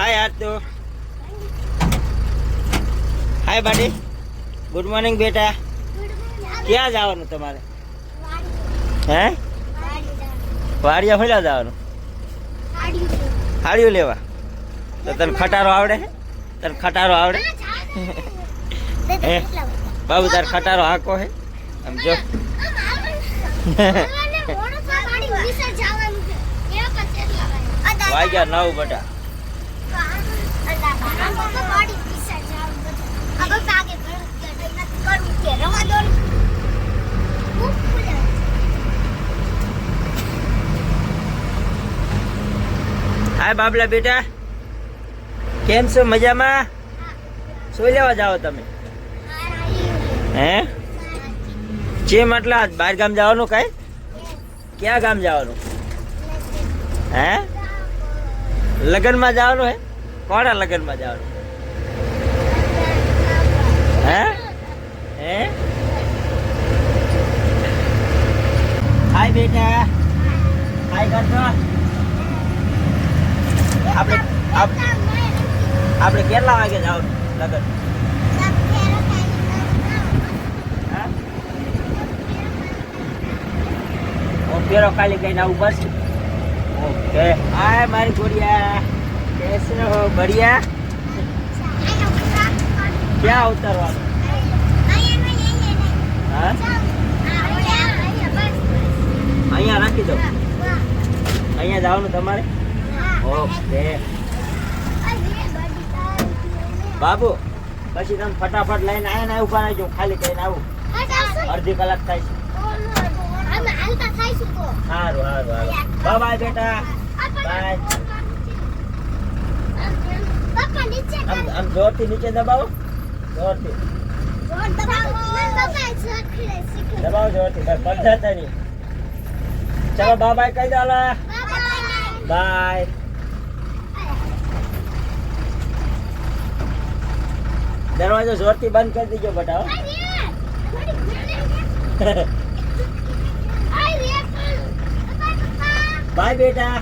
હાય આજ તો હાય બાડી good morning બેટા ક્યાં જવાનું તમારે? હે? વાડિયા ફેલા જવાનું? હાડિયું લેવા. તો તને ખટારો આવડે? હે તને ખટારો આવડે? હે બાબુ તાર ખટારો હાકો હે? આમ જો. વાગ્યા નવ બટા. હાય બાબલા બેટા. કેમ છો મજામાં? શું લેવા જાઓ તમે? હે? જેમ આટલા બહાર ગામ જવાનું કઈ? ક્યાં ગામ જવાનું? હે? લગ્નમાં જવાનું હે? કોના લગ્નમાં જવાનું હે? હે? હાય બેટા. હાય કરજો આપણે આપણે કેટલા વાગે જવાનું લગ્ન? ફેરો ખાલી કહીને આવું બસ ઓકે. હાય મારી ગોડિયા. હો બઢિયા. ક્યાં ઉતરવાનું હા? અહીંયા રાખી દો. અહીંયા જવાનું તમારે? ઓકે. બાબુ પછી તમે ફટાફટ લઈને આવ્યા ને ઊભા રહેજો ખાલી કહીને આવું. અડધી કલાક થાય છે. સારું સારું સારું બાય બાય. બેટા નીચે આમ આમ જોરથી નીચે દબાવો. જોરથી દબાવો. જોરથી. બસ પગ નહીં ચલો બાય કહી દો બાય. દરવાજો જોરથી બંધ કરી દીજો બટાવો બાય બેટા.